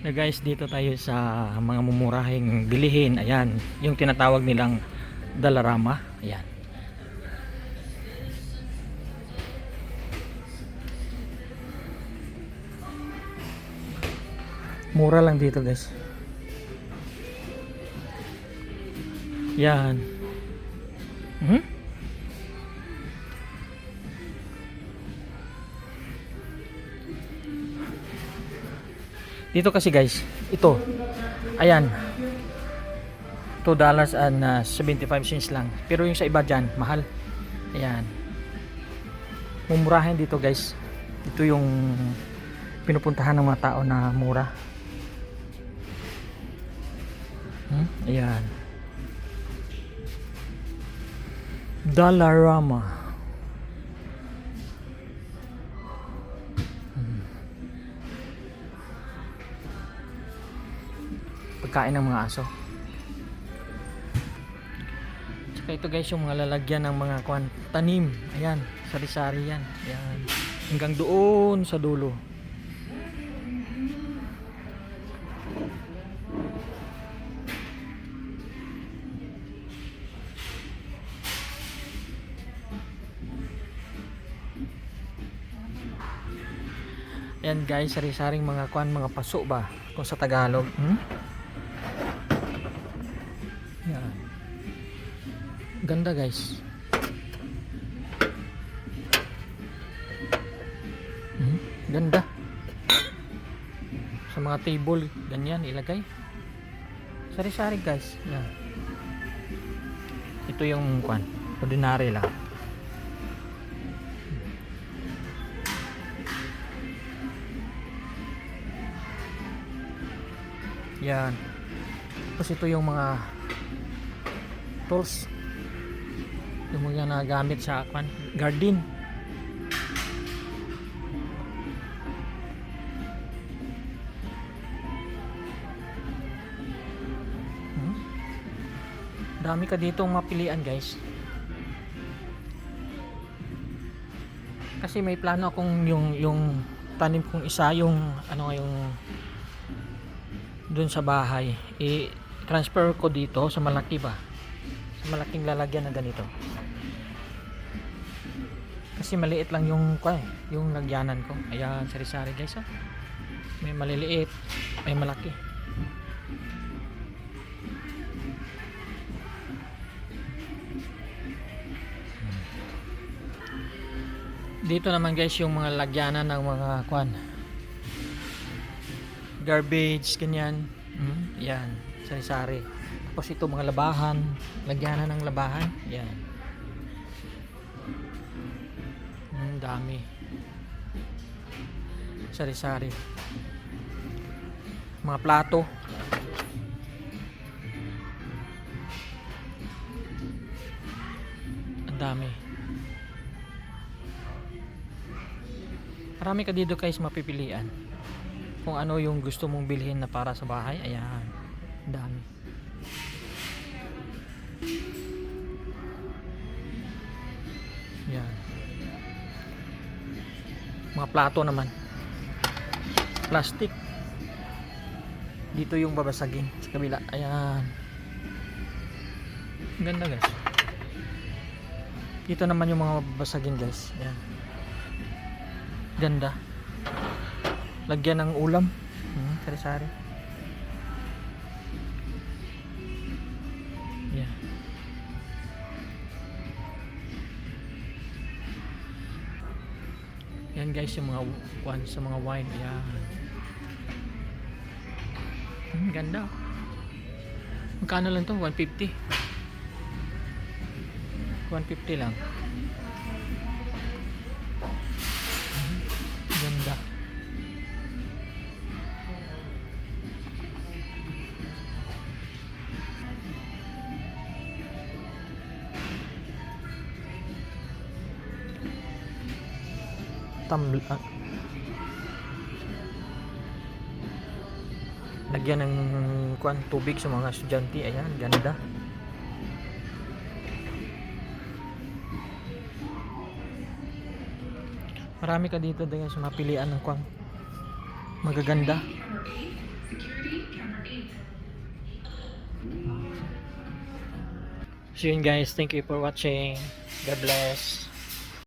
Na guys, dito tayo sa mga mumurahing bilihin. Ayan, yung tinatawag nilang Dalarama. Ayan. Mura lang dito guys. Yan. Hmm? Dito kasi guys, ito. Ayan. 2 dollars and uh, 75 cents lang. Pero yung sa iba dyan, mahal. Ayan. Mumurahin dito guys. Ito yung pinupuntahan ng mga tao na mura. Hmm? Ayan. Dollarama. Pagkain ng mga aso. Tsaka ito guys yung mga lalagyan ng mga kwan, tanim. Ayan, sari-sari yan. Ayan. Hanggang doon sa dulo. Yan guys, sari-saring mga kwan, mga paso ba? Kung sa Tagalog. Hmm? Ganda guys. Hmm? Ganda. Sa mga table, ganyan ilagay. Sari-sari guys. Yan. Ito yung kwan. Ordinary lang. Yan. Tapos ito yung mga tools. Yung mga nagamit sa kwan, garden. Hmm? Dami ka ditong mapilian, guys. Kasi may plano akong yung yung tanim kong isa yung ano yung doon sa bahay i-transfer ko dito sa malaki ba sa malaking lalagyan na ganito kasi maliit lang yung eh, yung lagyanan ko ayan sari-sari guys oh. may maliliit may malaki dito naman guys yung mga lagyanan ng mga kwan garbage, ganyan. Mm, yan, sari-sari. Tapos ito mga labahan, lagyanan ng labahan. Yan. Mm, dami. Sari-sari. Mga plato. Ang dami. Marami ka dito guys mapipilian kung ano yung gusto mong bilhin na para sa bahay ayan plato naman. Plastic. Dito yung babasagin sa kabila. Ayan. Ganda guys. Dito naman yung mga babasagin guys. Ayan. Ganda. Lagyan ng ulam. Hmm, sari-sari. yeah. Yan guys yung mga kwan sa mga wine yan. Hmm, ganda. Magkano lang to? 150 150 lang tambla uh, lagyan ng kuan tubig sa mga estudyante. Ayan ganda. Marami ka dito din sa mapilian ng kuan magaganda. So yun guys. Thank you for watching. God bless.